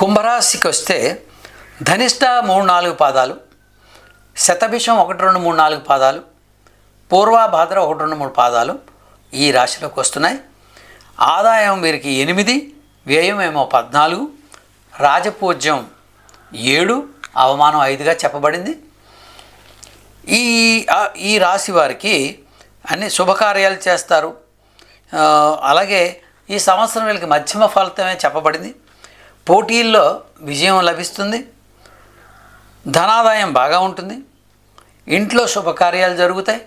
కుంభరాశికి వస్తే ధనిష్ట మూడు నాలుగు పాదాలు శతభిషం ఒకటి రెండు మూడు నాలుగు పాదాలు పూర్వాభాద్ర ఒకటి రెండు మూడు పాదాలు ఈ రాశిలోకి వస్తున్నాయి. ఆదాయం వీరికి ఎనిమిది వ్యయం ఏమో పద్నాలుగు రాజపూజ్యం ఏడు అవమానం ఐదుగా చెప్పబడింది. ఈ ఈ రాశి వారికి అన్ని శుభకార్యాలు చేస్తారు. అలాగే ఈ సంవత్సరం వీళ్ళకి మధ్యమ ఫలితమే చెప్పబడింది. పోటీల్లో విజయం లభిస్తుంది. ధనాదాయం బాగా ఉంటుంది. ఇంట్లో శుభకార్యాలు జరుగుతాయి.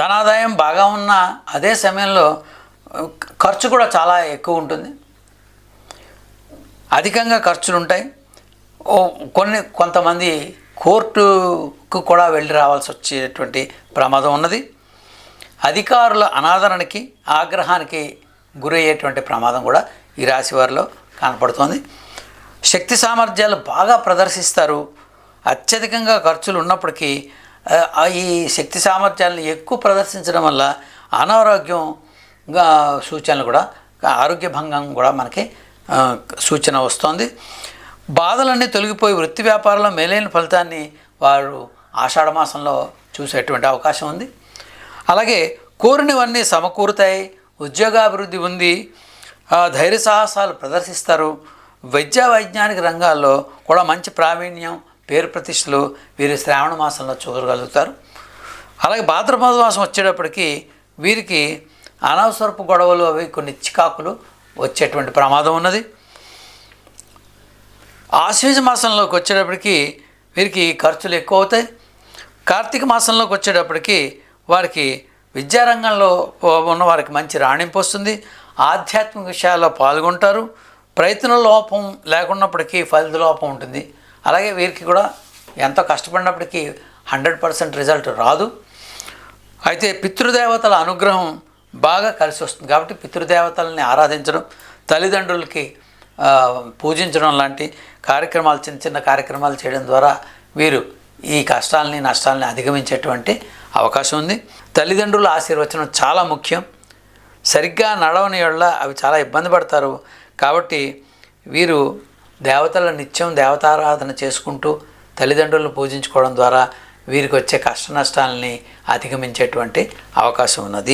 ధనాదాయం బాగా ఉన్న అదే సమయంలో ఖర్చు కూడా చాలా ఎక్కువ ఉంటుంది. అధికంగా ఖర్చులు ఉంటాయి కొన్ని కొంతమంది కోర్టుకు కూడా వెళ్ళి రావాల్సి వచ్చేటువంటి ప్రమాదం ఉన్నది. అధికారుల అనాదరణకి ఆగ్రహానికి గురయ్యేటువంటి ప్రమాదం కూడా ఈ రాశి వారిలో కనపడుతోంది. శక్తి సామర్థ్యాలు బాగా ప్రదర్శిస్తారు. అత్యధికంగా ఖర్చులు ఉన్నప్పటికీ ఈ శక్తి సామర్థ్యాలను ఎక్కువ ప్రదర్శించడం వల్ల అనారోగ్యంగా సూచనలు కూడా ఆరోగ్య భంగం కూడా మనకి సూచన వస్తోంది. బాధలన్నీ తొలగిపోయి వృత్తి వ్యాపారంలో మేలైన ఫలితాన్ని వారు ఆషాఢ మాసంలో చూసేటువంటి అవకాశం ఉంది. అలాగే కోరినవన్నీ సమకూరుతాయి ఉద్యోగాభివృద్ధి ఉంది ధైర్య సాహసాలు ప్రదర్శిస్తారు. వైద్య వైజ్ఞానిక రంగాల్లో కూడా మంచి ప్రావీణ్యం పేరు ప్రతిష్టలు వీరి శ్రావణ మాసంలో చూడగలుగుతారు. అలాగే భాద్రపద మాసం వచ్చేటప్పటికి వీరికి అనవసరపు గొడవలు అవి కొన్ని చికాకులు వచ్చేటువంటి ప్రమాదం ఉన్నది. ఆశ్వీజ మాసంలోకి వచ్చేటప్పటికి వీరికి ఖర్చులు ఎక్కువ అవుతాయి. కార్తీక మాసంలోకి వచ్చేటప్పటికి వారికి విద్యారంగంలో ఉన్న వారికి మంచి రాణింపు వస్తుంది. ఆధ్యాత్మిక విషయాల్లో పాల్గొంటారు. ప్రయత్న లోపం లేకున్నప్పటికీ ఫలిత లోపం ఉంటుంది. అలాగే వీరికి కూడా ఎంతో కష్టపడినప్పటికీ హండ్రెడ్ పర్సెంట్ రిజల్ట్ రాదు. అయితే పితృదేవతల అనుగ్రహం బాగా కలిసి వస్తుంది. కాబట్టి పితృదేవతల్ని ఆరాధించడం తల్లిదండ్రులకి పూజించడం లాంటి కార్యక్రమాలు చిన్న చిన్న కార్యక్రమాలు చేయడం ద్వారా వీరు ఈ కష్టాలని నష్టాలని అధిగమించేటువంటి అవకాశం ఉంది. తల్లిదండ్రుల ఆశీర్వచనం చాలా ముఖ్యం. సరిగ్గా నడవని వల్ల అవి చాలా ఇబ్బంది పడతారు. కాబట్టి వీరు దేవతల నిత్యం దేవతారాధన చేసుకుంటూ తల్లిదండ్రులను పూజించుకోవడం ద్వారా వీరికి వచ్చే కష్ట నష్టాలని అధిగమించేటువంటి అవకాశం ఉన్నది.